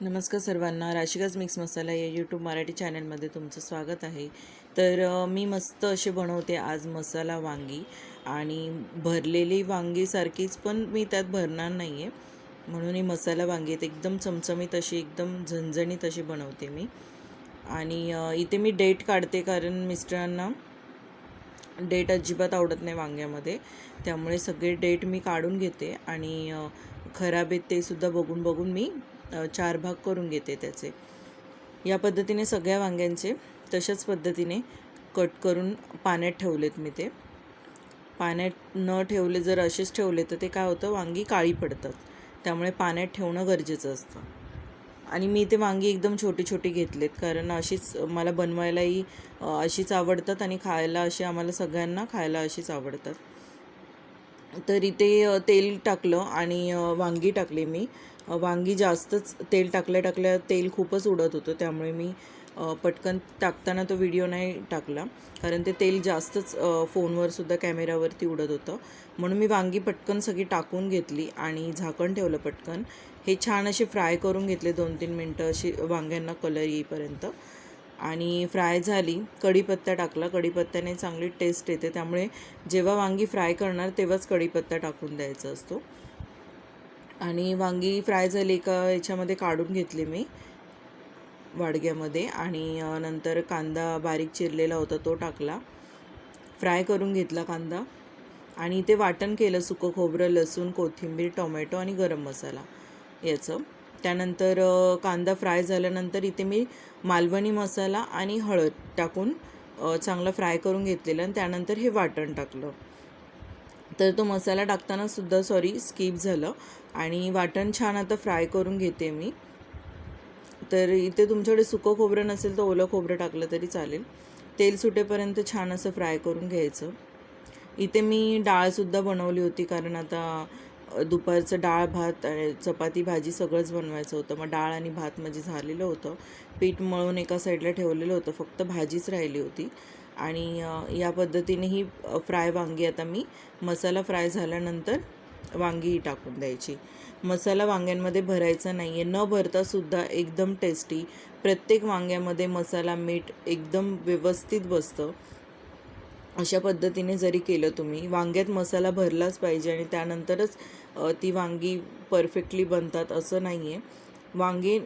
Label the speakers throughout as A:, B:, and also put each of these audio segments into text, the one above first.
A: नमस्कार सर्वांना राशिकाच मिक्स मसाला या यूट्यूब मराठी चॅनलमध्ये तुमचं स्वागत आहे. तर मी मस्त असे बनवते आज मसाला वांगी आणि भरलेली वांगीसारखीच पण मी त्यात भरणार नाही आहे म्हणून ही मसाला वांगी आहेत एकदम चमचमीत अशी एकदम झणझणीत अशी बनवते मी. आणि इथे मी डेट काढते कारण मिस्टरांना डेट अजिबात आवडत नाही वांग्यामध्ये. त्यामुळे सगळे डेट मी काढून घेते आणि खराब आहेत ते सुद्धा बघून बघून मी चार भाग करून घेते त्याचे. या पद्धतीने सगळ्या वांग्यांचे तशाच पद्धतीने कट करून पाण्यात ठेवलेत मी ते. पाण्यात न ठेवले जर असेच ठेवले तर ते काय होतं? वांगी काळी पडतात. त्यामुळे पाण्यात ठेवणं गरजेचं असतं. आणि मी ते वांगी एकदम छोटी छोटी घेतलेत कारण अशीच मला बनवायलाही अशीच आवडतात आणि खायला अशी आम्हाला सगळ्यांना खायला अशीच आवडतात. तर इथे तेल टाकलं आणि वांगी टाकली मी. वांगी जास्तच तेल टाकल्या टाकल्या तेल खूपच उडत होतं त्यामुळे मी पटकन टाकताना तो व्हिडिओ नाही टाकला. कारण ते तेल जास्तच फोनवरसुद्धा फोनवर सुद्धा कॅमेरावरती उडत होतं. म्हणून मी वांगी पटकन सगळी टाकून घेतली आणि झाकण ठेवलं पटकन. हे छान असे फ्राय करून घेतले दोन तीन मिनटं अशी वांग्यांना कलर येईपर्यंत. आणि फ्राय झाली. कढीपत्ता टाकला. कढीपत्त्याने चांगली टेस्ट येते. त्यामुळे जेव्हा वांगी फ्राय करणार तेव्हाच कढीपत्ता टाकून द्यायचा असतो. आणि वांगी फ्राय झाली का याच्यामध्ये काढून घेतली मी वाडग्यामध्ये. आणि नंतर कांदा बारीक चिरलेला होता तो टाकला. फ्राय करून घेतला कांदा. आणि ते वाटण केलं सुकं खोबरं लसूण कोथिंबीर टोमॅटो आणि गरम मसाला याचं. त्यानंतर कांदा फ्राय झाल्यानंतर इथे मी मालवणी मसाला आणि हळद टाकून चांगलं फ्राय करून घेतलेलं आणि त्यानंतर हे वाटण टाकलं. तर तो मसाला टाकताना सुद्धा सॉरी स्किप झालं. आणि वाटण छान आता फ्राय करून घेते मी. तर इथे तुमच्याकडे सुकं खोबरं नसेल तर ओलं खोबरं टाकलं तरी चालेल. तेल सुटेपर्यंत छान असं फ्राय करून घ्यायचं. इथे मी डाळसुद्धा बनवली होती कारण आता दुपारचं डाळ भात आणि चपाती भाजी सगळंच बनवायचं होतं. मग डाळ आणि भात म्हणजे झालेलं होतं. पीठ मळून एका साईडला ठेवलेलं होतं. फक्त भाजीच राहिली होती. आणि या पद्धतीने ही फ्राय वांगी आता मी मसाला फ्राय झाल्यानंतर वांगीही टाकून द्यायची. मसाला वांग्यांमध्ये भरायचा नाही आहे न भरतासुद्धा एकदम टेस्टी प्रत्येक वांग्यामध्ये मसाला मीठ एकदम व्यवस्थित बसतं. अशा पद्धतीने जरी केलं तुम्ही वांग्यात मसाला भरलाच पाहिजे आणि त्यानंतरच ती वांगी परफेक्टली बनतात असं नाही आहे वांगी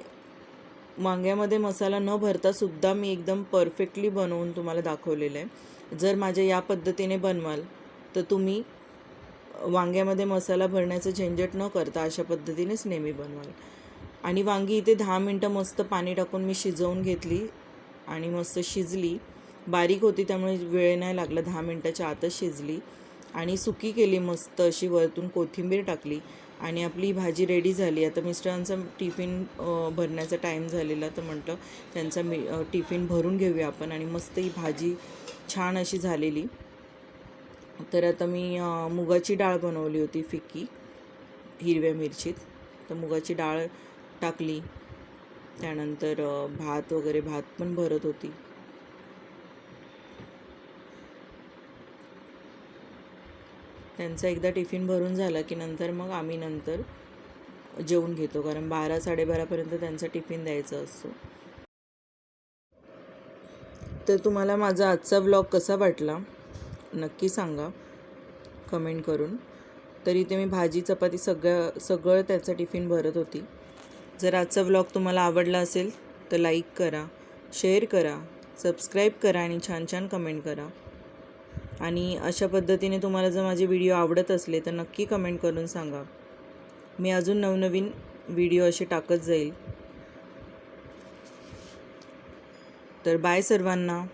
A: वांग्यामध्ये मसाला न भरतासुद्धा मी एकदम परफेक्टली बनवून तुम्हाला दाखवलेलं आहे. जर माझ्या या पद्धतीने बनवाल तर तुम्ही वांग्यामध्ये मसाला भरण्याचं झंझट न करता अशा पद्धतीनेच नेहमी बनवाल. आणि वांगी इथे दहा मिनटं मस्त पाणी टाकून मी शिजवून घेतली आणि मस्त शिजली. बारीक होती त्यामुळे वेळ नाही लागला. दहा मिनटाच्या आतच शिजली आणि सुकी केली मस्त अशी वरतून कोथिंबीर टाकली. आणि आपली भाजी रेडी झाली. आता मिस्टरांचा टिफिन भरण्याचा टाईम झालेला तर म्हटलं त्यांचा मी टिफिन भरून घेऊया आपण आणि मस्त ही भाजी छान अशी झालेली. तर आता मी मुगाची डाळ बनवली होती फिक्की हिरव्या मिरचीत. तर मुगाची डाळ टाकली. त्यानंतर भात वगैरे भात पण भरत होती. त्यांचा एकदा टिफिन भरून झाला की नंतर मग आम्ही नंतर जेवून घेतो. कारण बारा साडेबारापर्यंत त्यांचा टिफिन द्यायचा असतो. तर तुम्हाला माझा आजचा ब्लॉग कसा वाटला? नक्की सांगा. कमेंट करून. तर इथे मी भाजी चपाती सगळं सगळं त्याचा टिफिन भरत होती. जर आजचा व्लॉग तुम्हाला आवडला असेल तर लाईक करा शेअर करा सबस्क्राईब करा आणि छान छान कमेंट करा. आणि अशा पद्धतीने तुम्हाला जर माझे व्हिडिओ आवडत असले तर नक्की कमेंट करून सांगा. मी अजून नवनवीन व्हिडिओ असे टाकत जाईल. तर बाय सर्वांना.